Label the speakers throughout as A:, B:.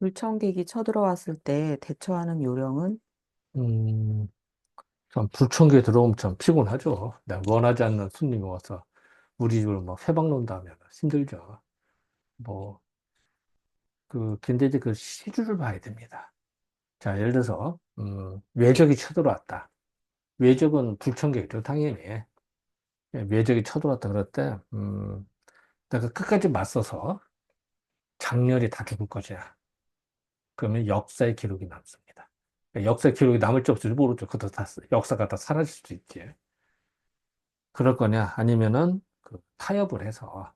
A: 불청객이 쳐들어왔을 때 대처하는 요령은
B: 음, 참 불청객 들어오면 참 피곤하죠. 내가 원하지 않는 손님이 와서 우리 집을 막 회방 놓는다 하면 힘들죠. 뭐, 그, 근데 이제 그 시주를 봐야 됩니다. 자, 예를 들어서, 음, 외적이 쳐들어왔다. 외적은 불청객이죠, 당연히. 예, 외적이 쳐들어왔다 그럴 때, 음, 내가 끝까지 맞서서 장렬히 다 죽을 것이야. 그러면 역사의 기록이 남습니다. 역사의 기록이 남을지 없을지 모르죠. 그것도 다, 역사가 다 사라질 수도 있지. 그럴 거냐? 아니면은 그 타협을 해서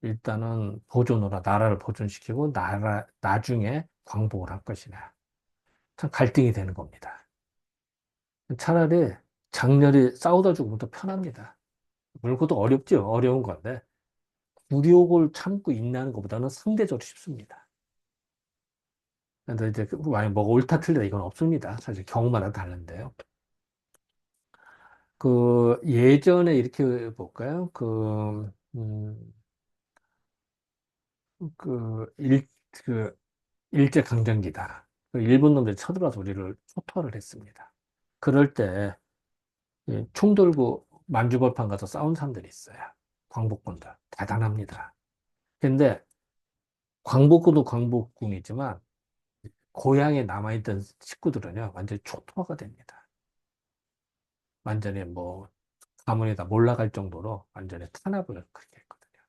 B: 일단은 보존으로 나라를 보존시키고 나라, 나중에 광복을 할 것이냐. 참 갈등이 되는 겁니다. 차라리 장렬히 싸우다 죽으면 더 편합니다. 그것도 어렵죠. 어려운 건데. 굴욕을 참고 인내하는 것보다는 상대적으로 쉽습니다. 근데 이제 그 만약 뭐가 옳다 틀리다 이건 없습니다. 사실 경우마다 다른데요. 그 예전에 이렇게 볼까요? 그, 음, 그 일, 그 일제강점기다. 그 일본 놈들이 쳐들어와서 우리를 초토화를 했습니다. 그럴 때 총 들고 만주벌판 가서 싸운 사람들이 있어요. 광복군들. 대단합니다. 근데 광복군도 광복군이지만 고향에 남아있던 식구들은요, 완전히 초토화가 됩니다. 완전히 뭐, 가문에다 몰락할 정도로 완전히 탄압을 그렇게 했거든요.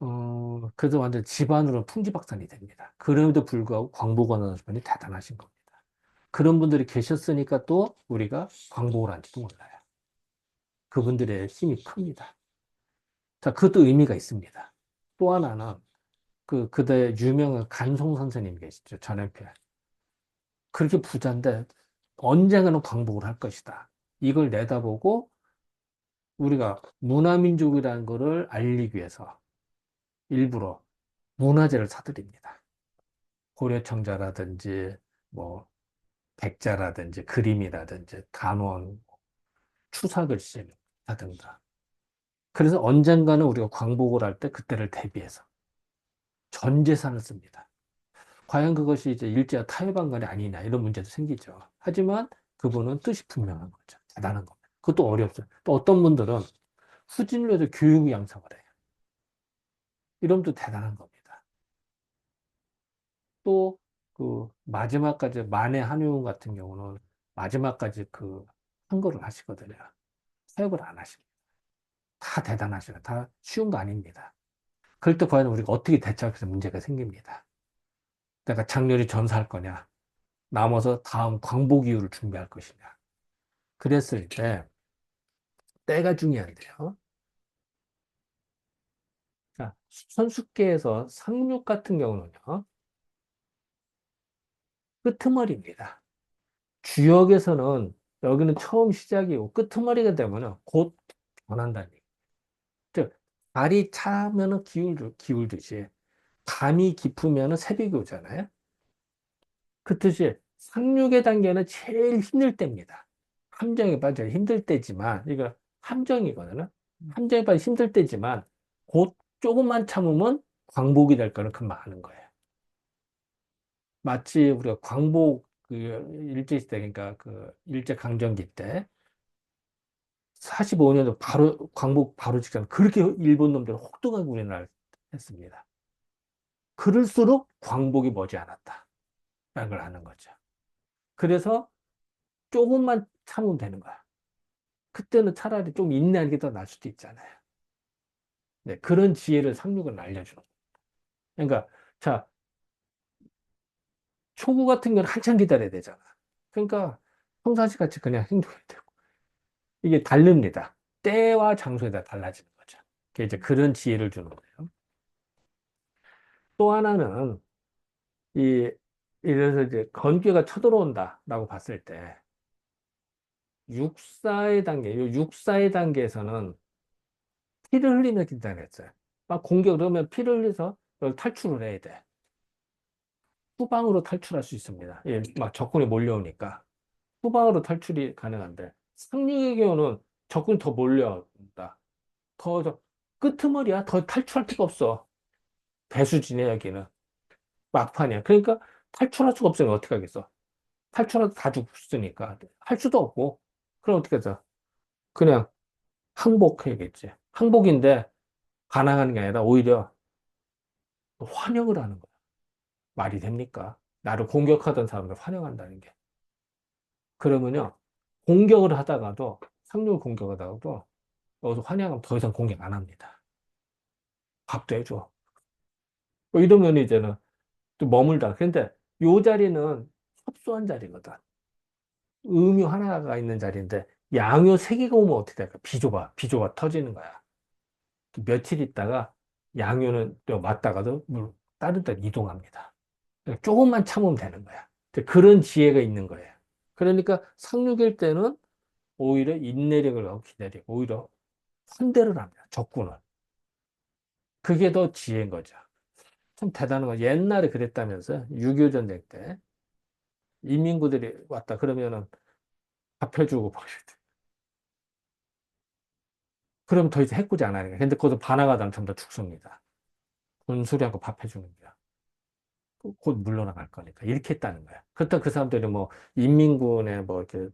B: 어, 그래서 완전 집안으로 풍지박산이 됩니다. 그럼에도 불구하고 광복원 어머니 대단하신 겁니다. 그런 분들이 계셨으니까 또 우리가 광복을 한지도 몰라요. 그분들의 힘이 큽니다. 자, 그것도 의미가 있습니다. 또 하나는 그 그대 유명한 간송 선생님 계시죠. 전해필. 그렇게 부자인데 언젠가는 광복을 할 것이다. 이걸 내다보고 우리가 문화민족이라는 것을 알리기 위해서 일부러 문화재를 사들입니다. 고려청자라든지 뭐 백자라든지 그림이라든지 단원, 추사글씨라든가. 그래서 언젠가는 우리가 광복을 할 때 그때를 대비해서 전 재산을 씁니다. 과연 그것이 이제 일제와 타협한 이 아니냐 이런 문제도 생기죠. 하지만 그분은 뜻이 분명한 거죠. 대단한 겁니다. 그것도 어렵죠. 또 어떤 분들은 후진을 해서 교육 양성을 해요. 또 대단한 겁니다. 또 그 마지막까지 만해 한의원 같은 경우는 마지막까지 그 한거를 하시거든요. 타협을 안 하십니다. 다 대단하시고 다 쉬운 거 아닙니다. 그럴 때 과연 우리가 어떻게 대처해서 문제가 생깁니다. 내가 장렬히 전사할 거냐, 남아서 다음 광복 이후를 준비할 것이냐. 그랬을 때 때가 중요한데요. 자, 선수계에서 상륙 같은 경우는요, 끄트머리입니다. 주역에서는 여기는 처음 시작이고 끄트머리가 되면 곧 변한다는 발이 차면은 기울, 기울듯이 감이 깊으면은 새벽이 오잖아요. 그 뜻이 상륙의 단계는 제일 힘들 때입니다. 함정에 빠져 힘들 때지만, 이거 함정이거든요. 함정에 빠져 힘들 때지만, 곧 조금만 참으면 광복이 될 거는 금방 아는 거예요. 마치 우리가 광복 그 일제시대 그러니까 그 일제강점기 때 45년도 바로 광복 바로 직전 그렇게 일본 놈들은 혹독하게 우리나라를 했습니다. 그럴수록 광복이 머지않았다. 라는 걸 아는 거죠. 그래서 조금만 참으면 되는 거야. 그때는 차라리 좀 인내하는 게 더 나을 수도 있잖아요. 네, 그런 지혜를 상륙은 알려주는 겁니다. 그러니까, 자, 초구 같은 경우는 한참 기다려야 되잖아. 그러니까 평상시 같이 그냥 행동해야 되고. 이게 다릅니다. 때와 장소에 따라 달라지는 거죠. 이제 그런 지혜를 주는 거예요. 또 하나는, 이, 이래서 이제 건기가 쳐들어온다라고 봤을 때, 육사의 단계, 이 육사의 단계에서는 피를 흘리며 긴장했어요. 막 공격을 하면 피를 흘려서 탈출을 해야 돼. 후방으로 탈출할 수 있습니다. 예, 막 적군이 몰려오니까. 후방으로 탈출이 가능한데, 상륙의 경우는 적군이 더 몰려온다. 더, 더 끄트머리야. 더 탈출할 필요 없어. 배수진해, 여기는. 막판이야. 그러니까 탈출할 수가 없으면 어떻게 하겠어? 탈출하도 다 죽었으니까. 할 수도 없고. 그럼 어떻게 하죠? 그냥 항복해야겠지. 항복인데 반항하는 게 아니라 오히려 환영을 하는 거야. 말이 됩니까? 나를 공격하던 사람을 환영한다는 게. 그러면요, 공격을 하다가도, 상륙을 공격하다가도, 여기서 환영하면 더 이상 공격 안 합니다. 밥도 해줘. 뭐 이러면 이제는 또 머물다. 근데 요 자리는 협소한 자리거든. 음유 하나가 있는 자리인데, 양요 세 개가 오면 어떻게 될까? 비조가, 비조가 터지는 거야. 며칠 있다가 양요는 또 맞다가도 물- 다른 데 이동합니다. 그러니까 조금만 참으면 되는 거야. 그런 지혜가 있는 거예요. 그러니까 상륙일 때는 오히려 인내력을 하고 기다리고 오히려 환대를 합니다. 적군을. 그게 더 지혜인 거죠. 참 대단한 거. 옛날에 그랬다면서 6.25 전쟁 때 인민구들이 왔다 그러면은 밥 해주고 뭐 이랬대. 그럼 더 이상 해꾸지 않아요. 근데 거기서 반항하다면 전부 다 죽습니다. 군수리하고 밥 해주는 거야. 곧 물러나갈 거니까. 이렇게 했다는 거야. 그렇다고 그 사람들이 뭐, 인민군의 뭐, 이렇게,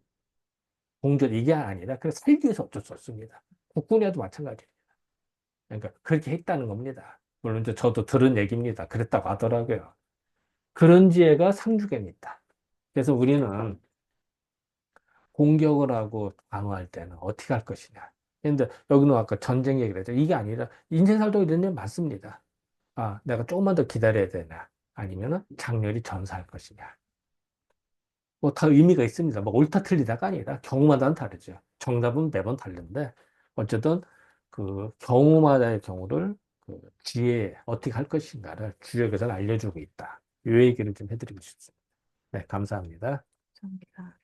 B: 공전, 이게 아니라, 그냥 살기 위해서 어쩔 수 없습니다. 국군에도 마찬가지입니다. 그러니까, 그렇게 했다는 겁니다. 물론, 이제 저도 들은 얘기입니다. 그랬다고 하더라고요. 그런 지혜가 상주에는 있다. 그래서 우리는 공격을 하고 방어할 때는 어떻게 할 것이냐. 근데 여기는 아까 전쟁 얘기를 했죠. 이게 아니라, 인생 살도 이런 데 많습니다. 아, 내가 조금만 더 기다려야 되나. 아니면은 장렬히 전사할 것이냐. 뭐 다 의미가 있습니다. 뭐 옳다 틀리다가 아니라 경우마다는 다르죠. 정답은 매번 다른데 어쨌든 그 경우마다의 경우를 그 지혜 어떻게 할 것인가를 주역에서는 알려주고 있다. 이 얘기를 좀 해드리고 싶습니다. 네, 감사합니다.
A: 감사합니다.